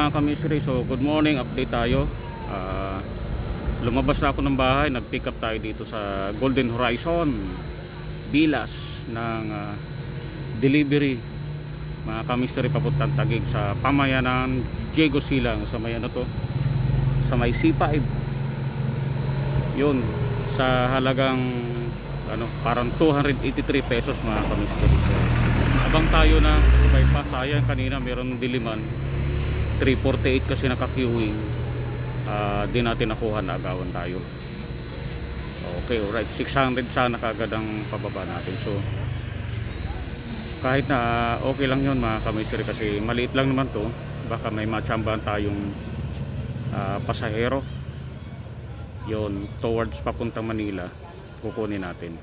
mga kamisri, so good morning, update tayo. Ah, lumabas na ako ng bahay, nag-pick up tayo dito sa Golden Horizon, Bilas ng ah, delivery. Mga kamisri papuntang Tagig sa pamayanan Diego Silang sa may ano to? Sa may C5 yun. Sa halagang ano parang 283 pesos mga kamisri so, abang tayo na sabay pa sayang kanina meron diliman 348 kasi naka-queuing. Ah, di natin nakuha na agawan tayo. Okay alright. 600 sana kagad ang pababa natin. So kahit na okay lang yun mga kamisri kasi maliit lang naman to. Baka may matsambahan tayong ah, pasahero. Yun towards papuntang Manila kukunin natin.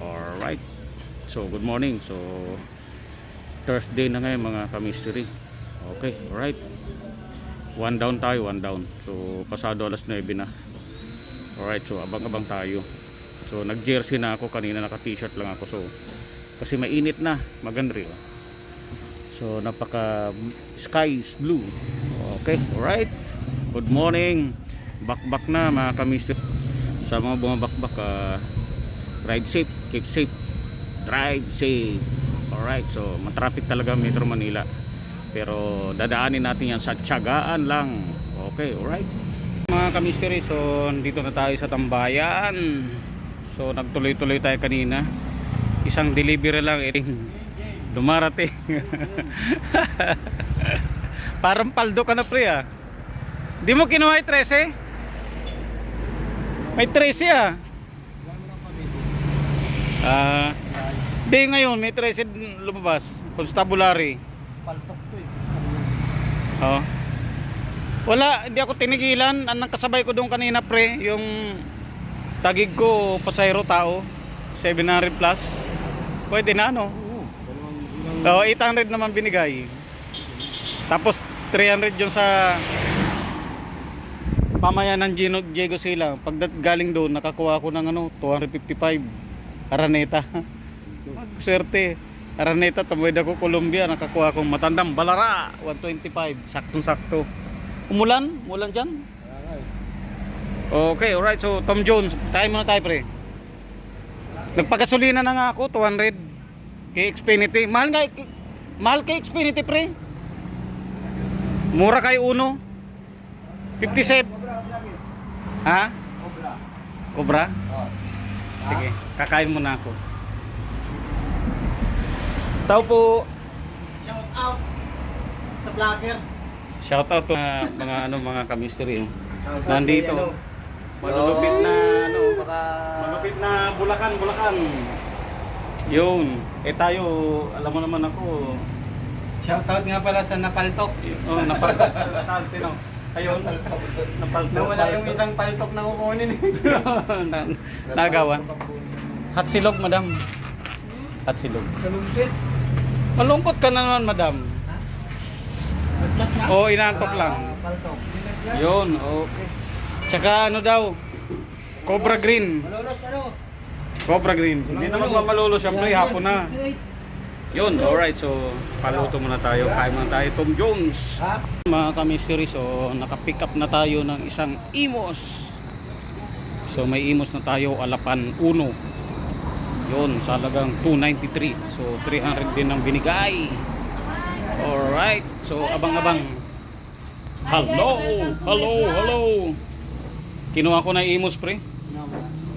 Alright. So good morning. So Thursday na ngayon mga kamisri okay alright. One down tayo one down. So pasado alas 9 na. Alright so abang abang tayo. So nag jersey na ako. Kanina naka t-shirt lang ako. So kasi mainit na. Maganda rin oh. so napaka sky blue. Okay alright. Good morning. Bakbak na mga kamisri sa mga bumabakbak uh, ride safe keep safe. Drive safe. Alright so matraffic talaga Metro Manila pero dadaanin natin yan sa tiyagaan lang. Okay alright. Mga kamisiri so dito na tayo sa tambayan. So nagtuloy tuloy tayo kanina. Isang delivery lang eh. Dumarating. Parang paldo ka na pre ah. Di mo kinuha yung 13 may 13 ah. Ah di ngayon may 13 lumabas. Constabulary. Eh. Oh. Wala, hindi ako tinigilan. Ang kasabay ko doon kanina pre, yung tagig ko pasayro tao, 700 plus. Pwede na no? Oo, 800 naman binigay. Tapos 300 yun sa pamayanan Gino, Diego Sila. Pag galing doon, nakakuha ko ng ano, 255. Araneta. Swerte. Araneta, tumawid ako Colombia, nakakuha akong matandang balara, 125, saktong-sakto. Umulan? Umulan dyan? Okay, alright. So, Tom Jones, tayo muna tayo, pre. Nagpagasolina na nga ako, 200. Kay Xfinity. Mahal nga, mahal kay Xfinity, pre. Mura kay Uno. 57. Ha? Cobra. Cobra? Sige, kakain muna ako. Tao po. Shout out sa vlogger. Shout out to mga, mga ano mga kamisteri. Nandito. Malulupit na ano, Baka... malupit na Bulacan, Bulacan. Yun. Eh tayo, alam mo naman ako. Shoutout nga pala sa Napaltok. Oh, napaltok. Saan sino? Ayun. Napaltok. Nawala yung isang paltok na kukunin. Na- Nagawa. Hot silog, madam. Hot silog. Kalumpit. Malungkot ka na naman, madam. Plus na? Oo, inantok lang. Ah, Paltok. Yun, okay. Tsaka ano daw, Cobra Green. Malolos ano? Cobra Green. Hindi na magmamalulo, syempre, hapon na. Yun, alright. So, paluto muna tayo. Kain muna tayo. Tom Jones. Ha? Mga kami series, so naka-pick up na tayo ng isang Imos. So, may Imos na tayo, Alapan 1. Yun, sa halagang 293. So, 300 din ang binigay. Alright. So, abang-abang. Hello! Hello! Hello! Kinuha ko na Imos, pre.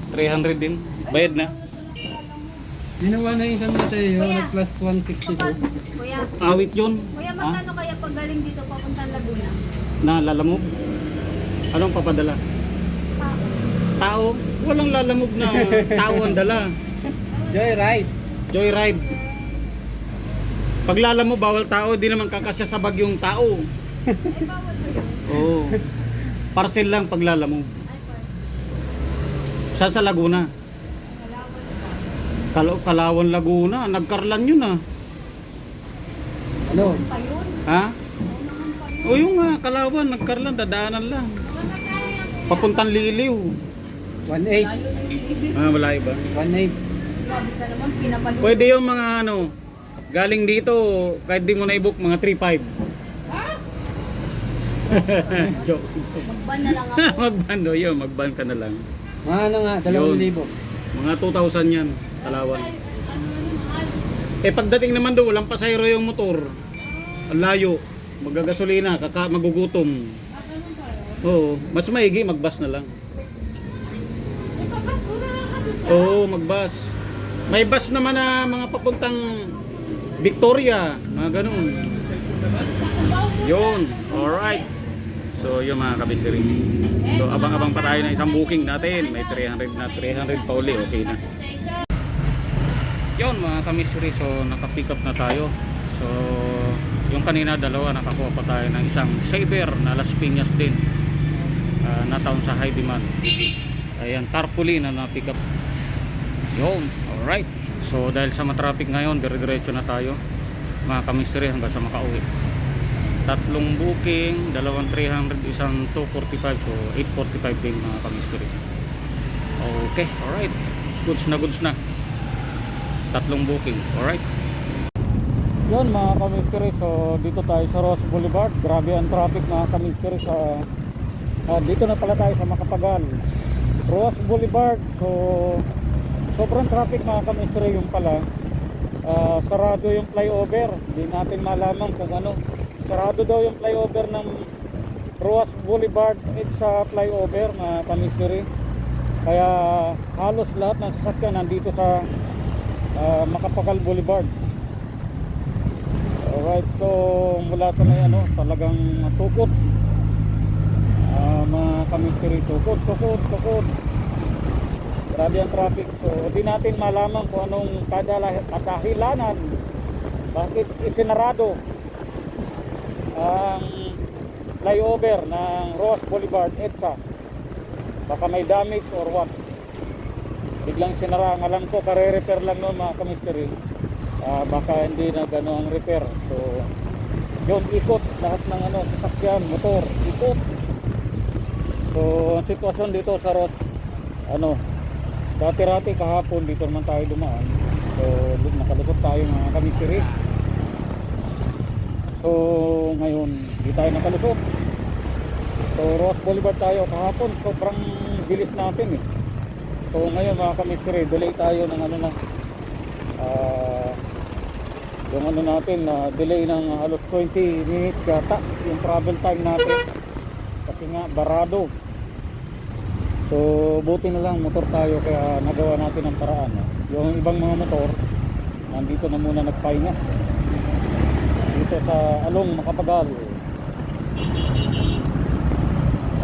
300 din. Bayad na. Ginawa na yung isang Mateo, Kuya. plus 162. Kuya, Awit yun. kuya magkano kaya pag galing dito papuntang Laguna? Na lalamog? Anong papadala? Ah, Tao? Walang lalamog na tao ang dala. Joyride. Joyride. Pag lalamog, bawal tao. Di naman kakasya sa bagyong tao. Oo. Parcel lang pag lalamog. Ay, first. Sa sa Laguna. Kal Kalawan Laguna. Nagkarlan yun ah. Ano? Ha? O yung nga, Kalawan, nagkarlan, dadaanan lang. Papuntang Liliw. 1.8. Lalo na yung ibig. Ah, malayo ba? 1.8. Pwede yung mga ano, galing dito, kahit di mo na i-book, mga 3.5. Joke. Magban na lang ako. magban o yun, magban ka na lang. Mga ano nga, dalawang Yun. libo. Mga 2,000 yan, Talawan. Eh pagdating naman doon, walang pasayro yung motor. Ang layo. Magagasolina, kaka magugutom. Oo, mas maigi magbas na lang. Oo, magbas. May bus naman na mga papuntang Victoria, mga ganun. Yun, alright. So yun mga kabisiri. So abang-abang pa tayo ng isang booking natin. May 300 na 300 pa uli, okay na. Yun mga kamisiri, so naka-pick up na tayo. So yung kanina dalawa nakakuha pa tayo ng isang Saber na Las Piñas din. Uh, na taon sa high demand. Ayan, tarpaulin na na-pick up. Yun, alright. So dahil sa matraffic ngayon, dire-diretso na tayo mga kamisiri hanggang sa makauwi. Tatlong booking, dalawang 300, isang 245, so 845 din mga kamisiri. Okay, alright. Goods na goods na. Tatlong booking, alright. Yun mga kamisiri, so dito tayo sa Ross Boulevard. Grabe ang traffic mga kamisiri sa... ah, dito na pala tayo sa Makapagal. Ross Boulevard, so sobrang traffic mga kamisiri yung pala. Ah, sarado yung flyover. Hindi natin malaman kung ano. Sarado daw yung flyover ng Roas Boulevard at sa flyover na kamisiri. Kaya halos lahat ng sasakyan nandito sa ah, Makapagal Boulevard. Alright, so mula sa may ano, talagang tukot. Ah, mga kamisiri, tukot, tukot, tukot. Grabe ang traffic. So, di natin malaman kung anong kadahilanan bakit isinarado ang flyover ng Ross Boulevard EDSA. Baka may damage or what. Biglang sinara. Alam ko, kare-repair lang noon mga kamisteri. Ah, baka hindi na gano'n ang repair. So, yun, ikot lahat ng ano, sasakyan, motor, ikot. So, ang sitwasyon dito sa Ross, ano, Dati-rati kahapon dito naman tayo dumaan. So nakalusot tayo mga kamisiri. So ngayon di tayo nakalusot. So Ross Boulevard tayo kahapon sobrang bilis natin eh. So ngayon mga kamisiri delay tayo ng ano na ah, yung ano natin na delay ng halos 20 minutes yata yung travel time natin kasi nga barado So buti na lang motor tayo kaya nagawa natin ang paraan. Yung ibang mga motor nandito na muna nagpahinga. Dito sa Along Makapagal.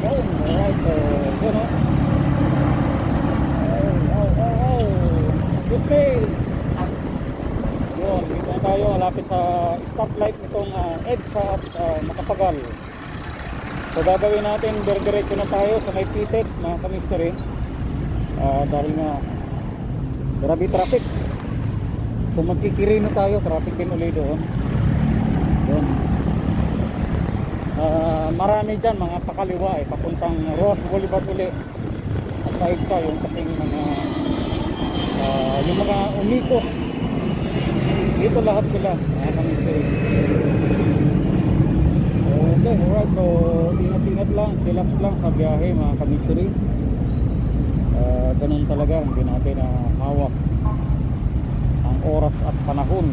Yun, alright. So, yun o. Oh, oh, oh, oh. Good day. Yun, dito tayo. Malapit sa stoplight nitong uh, EDSA at ah, Makapagal. So gagawin natin, dire-diretso na tayo sa may PTEX mga kamisteri. Ah, dahil nga grabe traffic. Kung magkikirino tayo, traffic din ulit doon. Doon. Ah, marami dyan mga pakaliwa eh, papuntang Ross Boulevard uli. At kahit sa yung kasing mga ah, yung mga umikot. Dito lahat sila mga kamisteri. Okay, alright. So, ingat-ingat lang, relax lang sa biyahe mga kamisiri. Uh, ganun talaga, hindi natin na hawak ang oras at panahon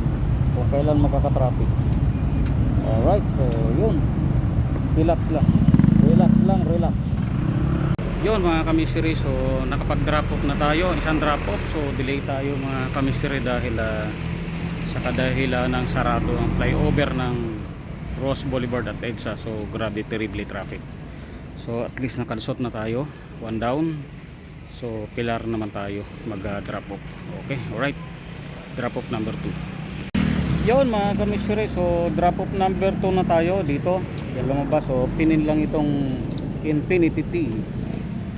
kung kailan magkakatraffic. Alright, so yun. Relax lang. Relax lang, relax. Yun mga kamisiri, so nakapag-drop off na tayo, isang drop off. So delay tayo mga kamisiri dahil ah, sa kadahilan ng sarado ang flyover ng Ross Boulevard at EDSA so grabe terribly traffic so at least nakalusot na tayo. One down. So pilar naman tayo. Mag uh, drop off. Okay alright. Drop off number 2 yun mga kamisiri so drop off number 2 na tayo dito. Yan lumabas. So pinin lang itong Infinity T.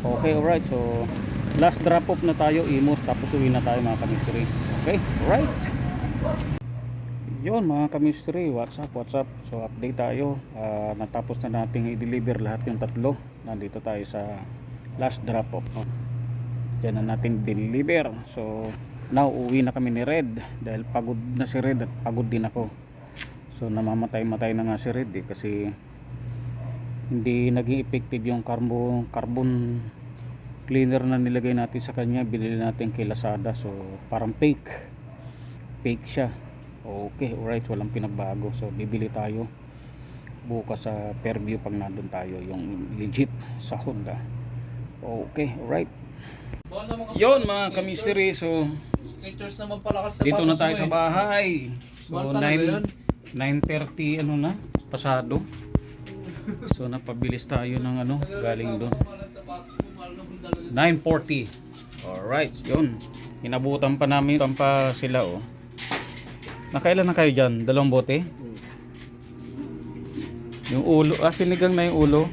Okay alright. So last drop off na tayo. Imos tapos uwi na tayo mga kamisiri okay alright yun mga kamistry what's up what's so update tayo. Ah, natapos na nating i-deliver lahat yung tatlo. Nandito tayo sa last drop off no? dyan na natin deliver. So now uwi na kami ni Red dahil pagod na si Red at pagod din ako. So namamatay matay na nga si Red eh, kasi hindi naging effective yung carbon carbon cleaner na nilagay natin sa kanya. Binili natin kay Lazada. So parang fake. Fake siya okay alright walang pinagbago. So bibili tayo bukas sa Fairview pag nandun tayo yung legit sa Honda. Okay alright. Yon mga kamisiri so Skechers naman pala kasi dito na tayo sa bahay. So Mahal talaga yun. 9 9.30 ano na pasado. So napabilis tayo ng ano galing doon 9.40 alright yun. Inabutan pa namin pa sila oh nakailan na kayo dyan? Dalawang bote? Yung ulo. Ah sinigang na yung ulo.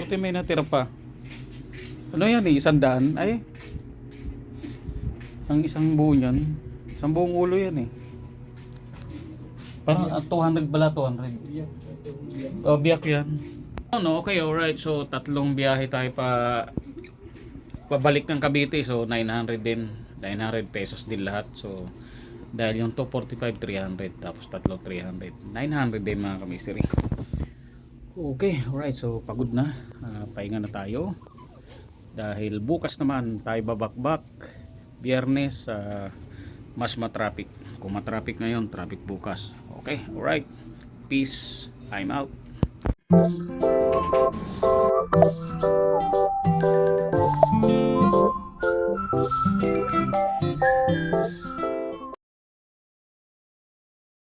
Buti may natira pa. Ano yan eh? Isang daan? Ay. Ang isang buo niyan. Isang buong ulo yan eh. Parang ah, 200 pala 200 Oh, biyak yan. Oh, no, okay, alright. So, tatlong biyahe tayo pa pabalik ng Cavite. So, 900 din. 900 pesos din lahat. So, dahil yung 245, 300. Tapos tatlo, 300. 900 din mga kamisiri. Okay, alright. So, pagod na. Ah, pahinga na tayo. Dahil bukas naman tayo babakbak. Biyernes, ah, mas matraffic. Kung matraffic ngayon, traffic bukas. Okay, alright. Peace. I'm out.